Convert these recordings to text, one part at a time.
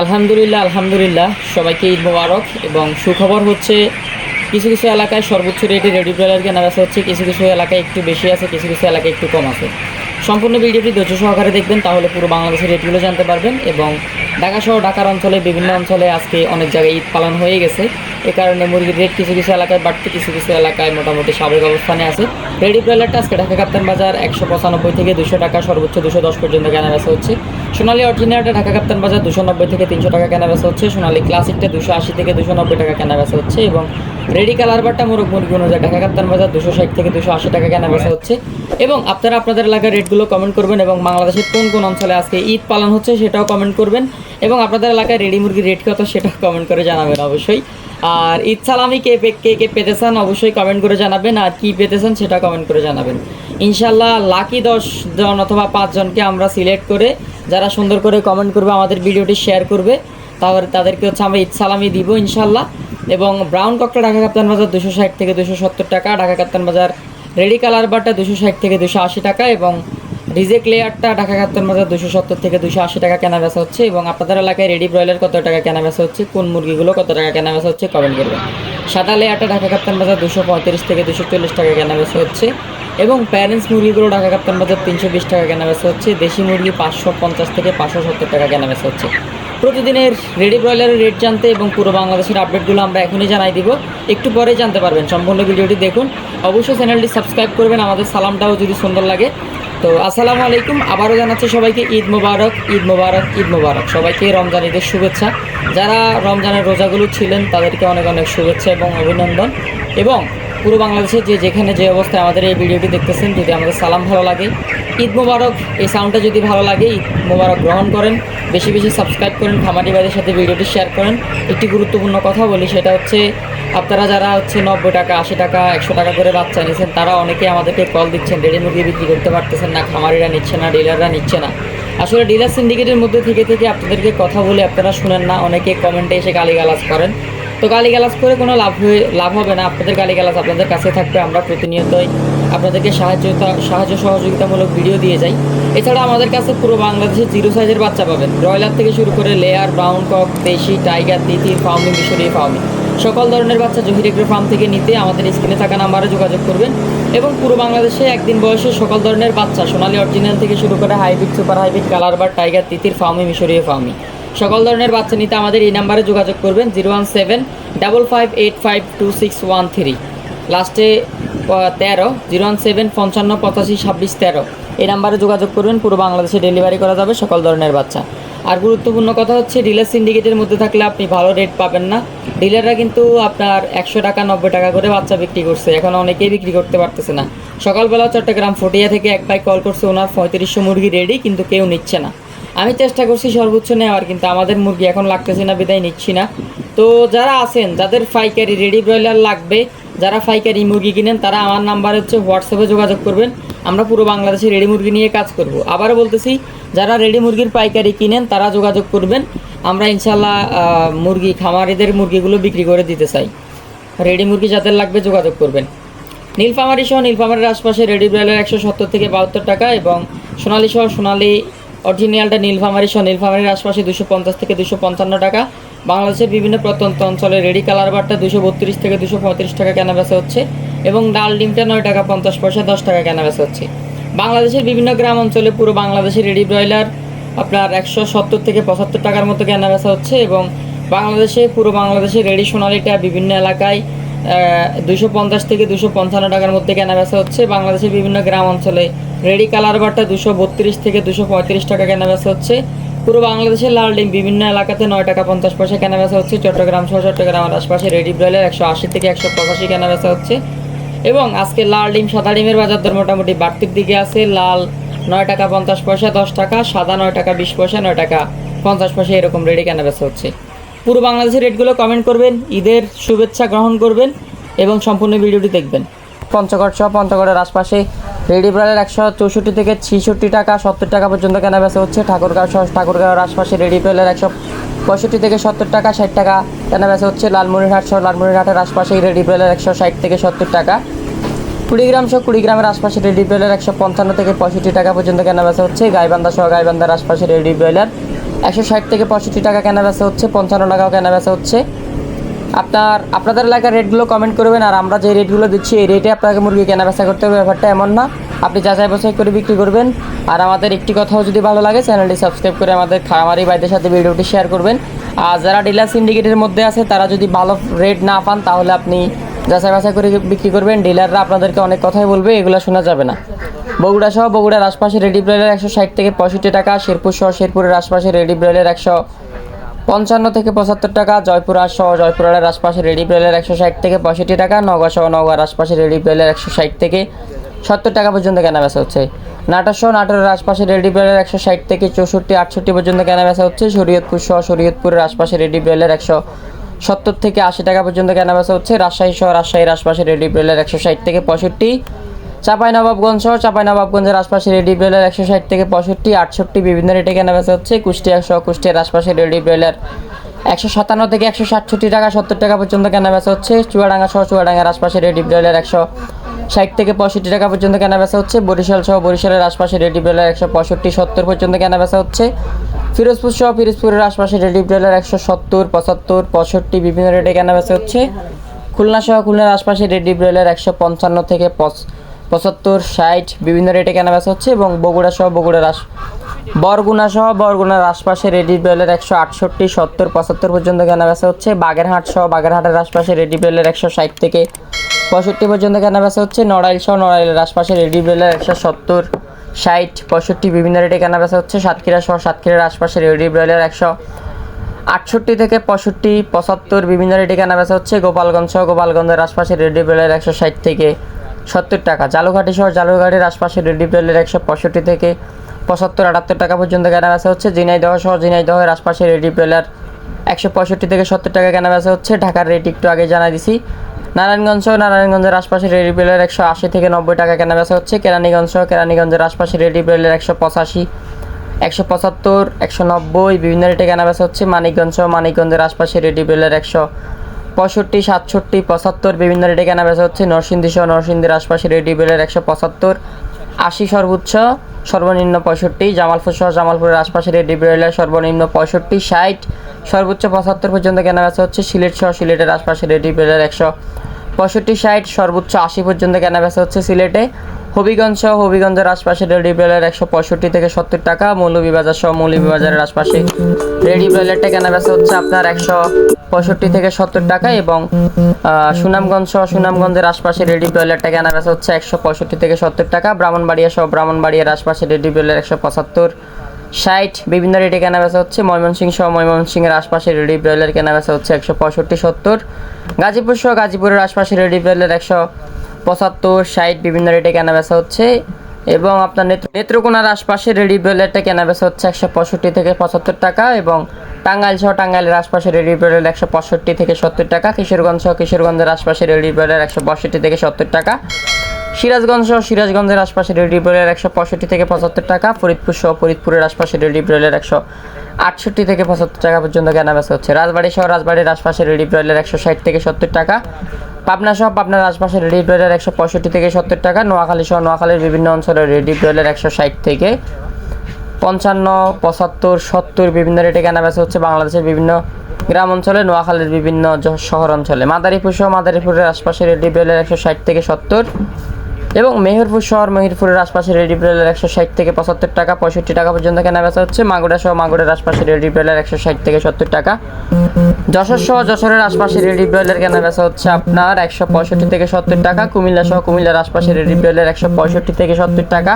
আলহামদুলিল্লাহ আলহামদুলিল্লাহ। সবাইকে ঈদ মোবারক এবং সুখবর হচ্ছে কিছু কিছু এলাকায় সর্বোচ্চ রেটে রেডি ব্রয়লার কেনা বেচা হচ্ছে, কিছু কিছু এলাকায় একটু বেশি আছে, কিছু কিছু এলাকায় একটু কম আছে। সম্পূর্ণ ভিডিওটি ধৈর্য সহকারে দেখবেন, তাহলে পুরো বাংলাদেশের রেটগুলো জানতে পারবেন এবং ঢাকা সহ ঢাকার অঞ্চলে, বিভিন্ন অঞ্চলে আজকে অনেক জায়গায় ঈদ পালন হয়ে গেছে। এ কারণে মুরগির রেট কিছু কিছু এলাকায় বাড়তে কিছু কিছু এলাকায় মোটামুটি স্বাভাবিক অবস্থানে আছে। রেডি ব্রয়লারটা আজকে ঢাকা কাপ্তান বাজার একশো পঁচানব্বই থেকে দুশো টাকা, সর্বোচ্চ দুশো দশ পর্যন্ত কেনা বেচা হচ্ছে। সোনালী অরিজিনালটা ঢাকা কাপ্তান বাজার দুশো নব্বই থেকে তিনশো টাকা কেনা বেচা হচ্ছে। সোনালী ক্লাসিকটা দুশো আশি থেকে দুশো নব্বই টাকা কেনা বেচা হচ্ছে এবং রেডি কালার বারটা মোরগ মুরগি অনুযায়ী ঢাকা কাপ্তান বাজার দুশো ষাট থেকে দুশো আশি টাকা কেনা বেচা হচ্ছে। এবং আপনারা আপনাদের এলাকার রেটগুলো কমেন্ট করবেন এবং বাংলাদেশের কোন কোন অঞ্চলে আজকে ঈদ পালন হচ্ছে সেটাও কমেন্ট করবেন এবং আপনাদের এলাকায় রেডি মুরগির রেট কত সেটাও কমেন্ট করে জানাবেন অবশ্যই। আর ঈদ সালামি কে কে কে পেতে চান অবশ্যই কমেন্ট করে জানাবেন, আর কি পেতে চান সেটা কমেন্ট করে জানাবেন। ইনশাল্লাহ লাকি দশ জন অথবা পাঁচজনকে আমরা সিলেক্ট করে যারা সুন্দর করে কমেন্ট করবে, আমাদের ভিডিওটি শেয়ার করবে, তাহলে তাদেরকে হচ্ছে আমরা ঈদ দিব ইনশাল্লাহ এবং ব্রাউন ককটা ঢাকা কাপ্তান বাজার দুশো ষাট থেকে দুশো সত্তর টাকা, ঢাকা কাপ্তান বাজার রেডি কালার বারটা দুশো ষাট থেকে দুশো আশি টাকা এবং রিজেক লেয়ারটা ঢাকা কাপ্তান বাজার দুশো সত্তর থেকে দুশো আশি টাকা কেনা বেচা হচ্ছে এবং আপনাদের এলাকায় রেডি ব্রয়লার কত টাকা কেনা বেচা হচ্ছে, কোন মুরগিগুলো কত টাকা কেনা বেচা হচ্ছে কমেন্ট করবেন। সাদা লেয়ারটা ঢাকা কাপ্তান বাজার দুশো পঁয়ত্রিশ থেকে দুশো চল্লিশ টাকা কেনা বেচা হচ্ছে এবং প্যারেন্টস মুরগিগুলো ঢাকা কাপ্তান বাজার তিনশো বিশ টাকা কেনা বেচা হচ্ছে, দেশি মুরগি পাঁচশো পঞ্চাশ থেকে পাঁচশো সত্তর টাকা কেনা বেচা হচ্ছে। প্রতিদিনের রেডি ব্রয়লারের রেট জানতে এবং পুরো বাংলাদেশের আপডেটগুলো আমরা এখনই জানাই দিব, একটু পরে জানতে পারবেন। সম্পূর্ণ ভিডিওটি দেখুন। অবশ্যই চ্যানেলটি সাবস্ক্রাইব করবেন, আমাদের সালামটাও যদি সুন্দর লাগে। তো আসসালামু আলাইকুম, আবারও জানাচ্ছি সবাইকে ঈদ মুবারক ঈদ মুবারক ঈদ মুবারক। সবাইকে রমজান ঈদের শুভেচ্ছা। যারা রমজানের রোজাগুলো ছিলেন, তাদেরকে অনেক অনেক শুভেচ্ছা এবং অভিনন্দন। এবং পুরো বাংলাদেশে যে যেখানে যে অবস্থায় আমাদের এই ভিডিওটি দেখতেছেন, যদি আমাদের সালাম ভালো লাগে ঈদ মোবারক। এই সাউন্ডটা যদি ভালো লাগে, ঈদ মোবারক গ্রহণ করেন। বেশি বেশি সাবস্ক্রাইব করেন, খামারি ভাইদের সাথে ভিডিওটি শেয়ার করেন। একটি গুরুত্বপূর্ণ কথা বলি, সেটা হচ্ছে আপনারা যারা হচ্ছে নব্বই টাকা, আশি টাকা, একশো টাকা করে বাচ্চা নিয়েছেন, তারা অনেকে আমাদেরকে কল দিচ্ছেন রেডি মুরগি বিক্রি করতে পারতেছেন না, খামারিরা নিচ্ছে না ডিলাররা নিচ্ছে না। আসলে ডিলার সিন্ডিকেটের মধ্যে থেকে থেকে আপনাদেরকে কথা বলে আপনারা শুনেন না, অনেকে কমেন্টে এসে গালিগালাজ করেন। তো গালিগালাজ করে কোনো লাভ হয়ে, লাভ হবে না, আপনাদের গালিগালাজ আপনাদের কাছে থাকবে, আমরা প্রতিনিয়তই আপনাদেরকে সাহায্যতা সাহায্য সহযোগিতামূলক ভিডিও দিয়ে যাই। এছাড়া আমাদের কাছে পুরো বাংলাদেশে জিরো সাইজের বাচ্চা পাবেন। ব্রয়লার থেকে শুরু করে লেয়ার ব্রাউন কক দেশি টাইগার তিতির ফার্মি মিশরি ফার্মি সকল ধরনের বাচ্চা জহির এগ্রো ফার্ম থেকে নিতে আমাদের স্ক্রিনে থাকা নাম্বারে যোগাযোগ করবেন এবং পুরো বাংলাদেশে একদিন বয়সে সকল ধরনের বাচ্চা সোনালি অরিজিনাল থেকে শুরু করে হাইব্রিড সুপার হাইব্রিড কালার বা টাইগার তিতির ফার্মি মিশরীয় ফার্মি সকল ধরনের বাচ্চা নিতে আমাদের এই নাম্বারে যোগাযোগ করবেন zero one seven double five eight five two six one three লাস্টে তেরো, জিরো ওয়ান সেভেন, পঞ্চান্ন, পঁচাশি, ছাব্বিশ, তেরো। এই নাম্বারে যোগাযোগ করবেন, পুরো বাংলাদেশে ডেলিভারি করা যাবে সকল ধরনের বাচ্চা। আর গুরুত্বপূর্ণ কথা হচ্ছে, ডিলার সিন্ডিকেটের মধ্যে থাকলে আপনি ভালো রেট পাবেন না। ডিলাররা কিন্তু আপনার একশো টাকা, নব্বই টাকা করে বাচ্চা বিক্রি করছে। এখন অনেকেই বিক্রি করতে পারতেছে না। সকালবেলা চট্টগ্রাম ফটিয়া থেকে এক ভাই কল করছে, ওনার পঁয়ত্রিশশো মুরগি রেডি কিন্তু কেউ নিচ্ছে না। আমি চেষ্টা করছি সর্বোচ্চ নেওয়ার, কিন্তু আমাদের মুরগি এখন লাগতেছে না, বিদায় নিচ্ছি না। তো যারা আছেন, যাদের পাইকারি রেডি ব্রয়লার লাগবে যারা পাইকারি মুরগি কিনেন, তারা আমার নাম্বার হচ্ছে হোয়াটসঅ্যাপে যোগাযোগ করবেন। আমরা পুরো বাংলাদেশে রেডি মুরগি নিয়ে কাজ করব। আবারও বলতেছি, যারা রেডি মুরগির পাইকারি কিনেন, তারা যোগাযোগ করবেন। আমরা ইনশাল্লাহ মুরগি, খামারিদের মুরগিগুলো বিক্রি করে দিতে চাই। রেডি মুরগি যাদের লাগবে, যোগাযোগ করবেন। নীলফামারি সহ নীলফামারির আশপাশে রেডি ব্রয়লার একশো সত্তর থেকে বাহাত্তর টাকা এবং সোনালি সহ সোনালি অরিজিনালটা নীলফামারি সহ নীলফামারির আশপাশে দুশো পঞ্চাশ থেকে দুশো পঞ্চান্ন টাকা। বাংলাদেশের বিভিন্ন প্রত্যন্ত অঞ্চলে রেডি কালার বারটা দুশো বত্রিশ থেকে দুশো পঁয়ত্রিশ টাকা কেনা বেচা হচ্ছে এবং ডাল ডিমটা নয় টাকা পঞ্চাশ পয়সা, দশ টাকা কেনা বেচা হচ্ছে। বাংলাদেশের বিভিন্ন গ্রাম অঞ্চলে পুরো বাংলাদেশের রেডি ব্রয়লার আপনার একশো সত্তর থেকে পঁচাত্তর টাকার মতো কেনা বেচা হচ্ছে এবং বাংলাদেশে, পুরো বাংলাদেশে রেডি সোনালিটা বিভিন্ন এলাকায় দুশো পঞ্চাশ থেকে দুশো পঞ্চান্ন টাকার মধ্যে কেনা বেচা হচ্ছে। বাংলাদেশের বিভিন্ন গ্রাম অঞ্চলে রেডি কালার বারটা দুশো বত্রিশ থেকে দুশো পঁয়ত্রিশ টাকা কেনা বেচা হচ্ছে। পুরো বাংলাদেশের লাল ডিম, বিভিন্ন এলাকাতে নয় টাকা পঞ্চাশ পয়সা কেনা বেচা হচ্ছে। চট্টগ্রাম সহ চট্টগ্রামের আশপাশে রেডি ব্রয়লার একশো আশি থেকে একশো পঁচাশি কেনা বেচা হচ্ছে। এবং আজকে লাল ডিম, সাদা ডিমের বাজার দর মোটামুটি বাড়তির দিকে আছে। লাল নয় টাকা পঞ্চাশ পয়সা, দশ টাকা, সাদা নয় টাকা বিশ পয়সা, নয় টাকা পঞ্চাশ পয়সা এরকম রেডি কেনা বেচা হচ্ছে। পুরো বাংলাদেশের রেটগুলো কমেন্ট করবেন, ঈদের শুভেচ্ছা গ্রহণ করবেন এবং সম্পূর্ণ ভিডিওটি দেখবেন। পঞ্চগড় সহ পঞ্চগড়ের আশপাশে রেডি ব্রালের একশো চৌষট্টি থেকে ছিষট্টি টাকা, সত্তর টাকা পর্যন্ত কেনা বেচা হচ্ছে। ঠাকুরগাঁও সহ ঠাকুরগাঁওয়ের আশপাশে রেডি ব্রালের একশো পঁয়ষট্টি থেকে সত্তর টাকা, ষাট টাকা কেনা বেচা হচ্ছে। লালমনিরহাট সহ লালমনিরহাটের আশপাশে রেডি ব্রালের একশো ষাট থেকে সত্তর টাকা। কুড়িগ্রাম সহ কুড়িগ্রামের আশপাশে রেডি ব্রয়লার একশো পঞ্চান্ন থেকে পঁয়ষট্টি টাকা পর্যন্ত কেনা বেচা হচ্ছে। গাইবান্ধা সহ গাইবান্ধার আশপাশে রেডি ব্রয়লার একশো ষাট থেকে পঁয়ষট্টি টাকা কেনা বেচা হচ্ছে। পঞ্চান্ন টাকাও কেনা বেচা হচ্ছে। আপনার, আপনাদের এলাকার রেটগুলো কমেন্ট করবেন আর আমরা যে রেটগুলো দিচ্ছি, এই রেটে আপনাকে মুরগি কেনা বেচা করতে হবে, ব্যাপারটা এমন না। আপনি যাচাই বাছাই করে বিক্রি করবেন। আর আমাদের একটি কথাও যদি ভালো লাগে চ্যানেলটি সাবস্ক্রাইব করে আমাদের খামারি ভাইদের সাথে ভিডিওটি শেয়ার করবেন। আর যারা ডিলার সিন্ডিকেটের মধ্যে আছে, তারা যদি ভালো রেট না পান, তাহলে আপনি যাচাই বাছাই করে বিক্রি করবেন। ডিলাররা আপনাদেরকে অনেক কথাই বলবে, এগুলো শোনা যাবে না। বগুড়া সহ বগুড়ার আশপাশে রেডি ব্রয়লার একশো ষাট থেকে পঁয়ষট্টি টাকা শেরপুর সহ শেরপুরের আশপাশে রেডি ব্রয়লার একশো পঞ্চান্ন থেকে পঁচাত্তর টাকা, জয়পুর সহ জয়পুরের আশপাশে রেডি ব্রয়লার একশো ষাট থেকে পঁয়ষট্টি টাকা নগা সহ নগার আশপাশে রেডি ব্রয়লার একশো ষাট থেকে সত্তর টাকা পর্যন্ত কেনা বেচা হচ্ছে। নাটোর সহ নাটোরের আশপাশে রেডি ব্রয়লার একশো ষাট থেকে চৌষট্টি, আটষট্টি পর্যন্ত কেনা বেচা হচ্ছে। শরীয়তপুর সহ শরীয়তপুরের আশপাশে রেডি ব্রয়লার একশো সত্তর থেকে আশি টাকা পর্যন্ত কেনা বেচা হচ্ছে। রাজশাহী সহ রাজশাহীর আশপাশে রেডি ব্রয়লার একশো ষাট থেকে পঁয়ষট্টি। চাপাই নবাবগঞ্জ সহ চাপাই নবাবগঞ্জের আশপাশে রেডি ব্রয়লার একশো ষাট থেকে পঁয়ষট্টি, আটষট্টি বিভিন্ন রেটে কেনা বেচা হচ্ছে। কুষ্টিয়া সহ কুষ্টিয়ার আশপাশে রেডি ব্রয়লার একশো সাতান্ন থেকে একশো ষাটষট্টি টাকা, সত্তর টাকা পর্যন্ত কেনা বেচা হচ্ছে। চুয়াডাঙ্গা সহ চুয়াডাঙ্গার আশপাশে রেডি ব্রয়লার একশো ষাট থেকে পঁয়ষট্টি টাকা পর্যন্ত কেনা বেচা হচ্ছে। বরিশাল সহ বরিশালের আশপাশে রেডি ব্রয়লার একশো পঁয়ষট্টি, সত্তর পর্যন্ত কেনা বেচা হচ্ছে। ফিরোজপুর সহ ফিরোজপুরের আশপাশে রেডি ব্রয়লার একশো সত্তর, পঁচাত্তর, পঁয়ষট্টি বিভিন্ন রেটে কেনা বেচা হচ্ছে। খুলনা সহ খুলনার আশপাশে রেডি ব্রয়লার একশো পঞ্চান্ন থেকে পঁচ- পঁচাত্তর, ষাট, বিভিন্ন রেটে কেনা বেচা হচ্ছে এবং বগুড়া সহ বগুড়ার আশ বরগুনা সহ বরগুনার আশপাশে রেডি ব্রয়লার একশো আটষট্টি, সত্তর, পঁচাত্তর পর্যন্ত কেনা বেচা হচ্ছে। বাগেরহাট সহ বাগেরহাটের আশপাশে রেডি ব্রয়লার একশো ষাট থেকে পঁয়ষট্টি পর্যন্ত কেনা বেচা হচ্ছে। নড়াইল সহ নড়াইলের আশপাশে রেডি ব্রয়লার একশো সত্তর, ষাট, পঁয়ষট্টি বিভিন্ন রেটে কেনা বেচা হচ্ছে। সাতক্ষীরা সহ সাতক্ষীরার আশপাশে রেডি ব্রয়লার একশো আটষট্টি থেকে পঁয়ষট্টি, পঁচাত্তর বিভিন্ন রেটে কেনা বেচা হচ্ছে। গোপালগঞ্জ সহ গোপালগঞ্জের আশপাশে রেডি ব্রয়লার একশো ষাট থেকে সত্তর টাকা। জালুঘাটি সহ জালুঘাটির আশপাশে রেডি ব্রয়লার একশো পঁয়ষট্টি থেকে পঁচাত্তর, আটাত্তর টাকা পর্যন্ত কেনা বেচা হচ্ছে। ঝিনাইদহ সহ ঝিনাইদহের আশপাশে রেডি ব্রয়লার একশো পঁয়ষট্টি থেকে সত্তর টাকা কেনা বেচা হচ্ছে। ঢাকার রেট একটু আগে জানাই দিছি। নারায়ণগঞ্জ সহ নারায়ণগঞ্জের আশপাশে রেডি ব্রয়লার একশো আশি থেকে নব্বই টাকা কেনা বেচা হচ্ছে। কেরানীগঞ্জ সহ কেরানীগঞ্জের আশপাশে রেডি ব্রয়লার একশো পঁচাশি, একশো পঁচাত্তর, একশো নব্বই, বিভিন্ন রেটে কেনা বেচা হচ্ছে। মানিকগঞ্জ সহ মানিকগঞ্জের আশপাশে রেডি ব্রয়লার একশো পঁয়ষট্টি, সাতষট্টি, পঁচাত্তর, বিভিন্ন রেটে কেনা বেচা হচ্ছে। নরসিংদী সহ নরসিংদীর আশপাশে রেডি ব্রয়লার একশো পঁচাত্তর। আশি সর্বোচ্চ, সর্বনিম্ন পঁয়ষট্টি। জামালপুর সহ জামালপুরের আশপাশে রেডি ব্রয়লার সর্বনিম্ন পঁয়ষট্টি, ষাট। সর্বোচ্চ পঁচাত্তর পর্যন্ত কেনা বেচা হচ্ছে সিলেট সহ সিলেটের আশপাশে রেডি ব্রয়লার একশো পঁয়ষট্টি, ষাট। সর্বোচ্চ, আশি পর্যন্ত কেনা বেচা হচ্ছে সিলেটে। হবিগঞ্জ সহ হবিগঞ্জের আশপাশে রেডি ব্রয়লার একশো পঁয়ষট্টি থেকে সত্তর টাকা। মৌলভীবাজার সহ মৌলভীবাজারের আশপাশে রেডি ব্রয়লারটা কেনা বেচা হচ্ছে আপনার একশো পঁয়ষট্টি থেকে সত্তর টাকা এবং সুনামগঞ্জ সহ সুনামগঞ্জের আশপাশে রেডি ব্রয়লারটা কেনা বেচা হচ্ছে একশো পঁয়ষট্টি থেকে সত্তর টাকা। ব্রাহ্মণবাড়িয়া সহ ব্রাহ্মণবাড়িয়ার আশপাশে রেডি ব্রয়লার একশো পঁচাত্তর। ষাট, বিভিন্ন রেটে কেনা বেচা হচ্ছে। ময়মনসিংহ সহ ময়মনসিংহের আশপাশে রেডি ব্রয়লার কেনা বেচা হচ্ছে একশো পঁয়ষট্টি, সত্তর। গাজীপুর সহ গাজীপুরের আশপাশে রেডি ব্রয়লার একশো পঁচাত্তর, ষাট, বিভিন্ন রেটে কেনা বেচা হচ্ছে। এবং আপনার নেত্র নেত্রকোনার আশপাশে রেডি ব্রয়লারটা কেনা বেচা হচ্ছে একশো পঁয়ষট্টি থেকে পঁচাত্তর টাকা এবং টাঙ্গাইল সহ টাঙ্গাইলের আশপাশে রেডি ব্রয়লার একশো পঁয়ষট্টি থেকে সত্তর টাকা, কিশোরগঞ্জ সহ কিশোরগঞ্জের আশপাশে রেডি ব্রয়লার একশো পঁয়ষট্টি থেকে সত্তর টাকা, সিরাজগঞ্জ সহ সিরাজগঞ্জের আশপাশে রেডি ব্রয়লার একশো পঁয়ষট্টি থেকে পঁচাত্তর টাকা, ফরিদপুর সহ ফরিদপুরের আশপাশে রেডি ব্রয়লার একশো আটষট্টি থেকে পঁচাত্তর টাকা পর্যন্ত কেনা বেচা হচ্ছে। রাজবাড়ি সহ রাজবাড়ির আশপাশে রেডি ব্রয়লার একশো ষাট থেকে সত্তর টাকা, পাবনা সহ পাবনার আশপাশে রেডি ব্রয়লার একশো পঁয়ষট্টি থেকে সত্তর টাকা, নোয়াখালী সহ নোয়াখালীর বিভিন্ন অঞ্চলে রেডি ব্রয়লার একশো ষাট থেকে পঞ্চান্ন, পঁচাত্তর, সত্তর বিভিন্ন রেটে কেনা বেচা হচ্ছে বাংলাদেশের বিভিন্ন গ্রাম অঞ্চলে, নোয়াখালীর বিভিন্ন শহর অঞ্চলে। মাদারীপুর সহ মাদারীপুরের আশপাশের রেডি বেলের একশো ষাট থেকে সত্তর। এবং মেহেরপুর শহর, মেহেরপুরের আশপাশে রেডি ব্রয়লার একশো ষাট থেকে পঁচাত্তর টাকা, পঁয়ষট্টি টাকা পর্যন্ত কেনা বেচা হচ্ছে। মাগুরা সহ মাগুরের আশপাশে রেডি ব্রয়লার একশো ষাট থেকে সত্তর টাকা। যশোর সহ যশোরের আশপাশে রেডি ব্রয়লার কেনা বেচা হচ্ছে আপনার একশো পঁয়ষট্টি থেকে সত্তর টাকা কুমিল্লা সহ কুমিল্লার আশপাশে রেডি ব্রয়লার একশো পঁয়ষট্টি থেকে সত্তর টাকা,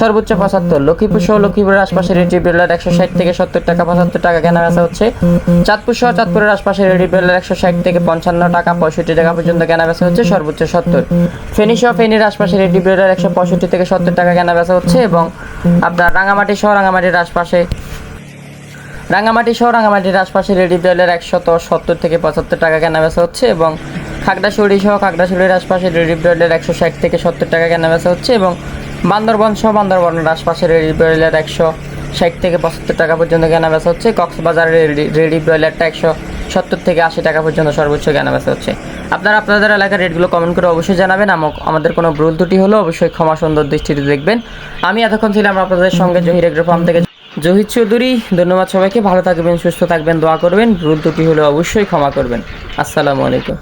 সর্বোচ্চ পঁচাত্তর। লক্ষ্মীপুর সহ লক্ষ্মীপুরের আশপাশে রেডি ব্রয়লার একশো ষাট থেকে সত্তর টাকা, পঁচাত্তর টাকা কেনা বেচা হচ্ছে। চাঁদপুর সহ চাঁদপুরের আশপাশে রেডি ব্রয়লার একশো ষাট থেকে পঞ্চান্ন টাকা, পঁয়ষট্টি টাকা পর্যন্ত কেনা বেচা হচ্ছে, সর্বোচ্চ সত্তর। ফেনী সহ ফেনীর আশপাশে রেডি ব্রয়লার একশো পঁয়ষট্টি থেকে সত্তর টাকা কেনা বেচা হচ্ছে এবং আপনার রাঙামাটি সহ রাঙামাটির আশপাশে রাঙামাটি সহ রাঙামাটির আশপাশে রেডি ব্রয়লার একশত সত্তর থেকে পঁচাত্তর টাকা কেনা বেচা হচ্ছে এবং খাগড়াছড়ি সহ খাগড়াছড়ির আশপাশে রেডি ব্রয়লার একশো ষাট থেকে সত্তর টাকা কেনা বেচা হচ্ছে এবং বান্দরবন সহ বান্দরবনের আশপাশে রেডি ব্রয়লার একশো ষাট থেকে পঁচাত্তর টাকা পর্যন্ত কেনা বেচা হচ্ছে। কক্সবাজারের রেডি ব্রয়লারটা একশো সত্তর থেকে আশি টাকা পর্যন্ত সর্বোচ্চ কেনা বেচা হচ্ছে। আপনারা আপনাদের এলাকার রেটগুলো কমেন্ট করে অবশ্যই জানাবেন। আমাদের কোনো ভুল ত্রুটি হলো অবশ্যই ক্ষমা সুন্দর দৃষ্টিতে দেখবেন। আমি এতক্ষণ ছিলাম আপনাদের সঙ্গে জহির এগ্রো ফার্ম থেকে। জহির চৌধুরী, ধন্যবাদ সবাইকে। ভালো থাকবেন, সুস্থ থাকবেন, দোয়া করবেন। ভুল ত্রুটি হলে অবশ্যই ক্ষমা করবেন। আসসালামু আলাইকুম।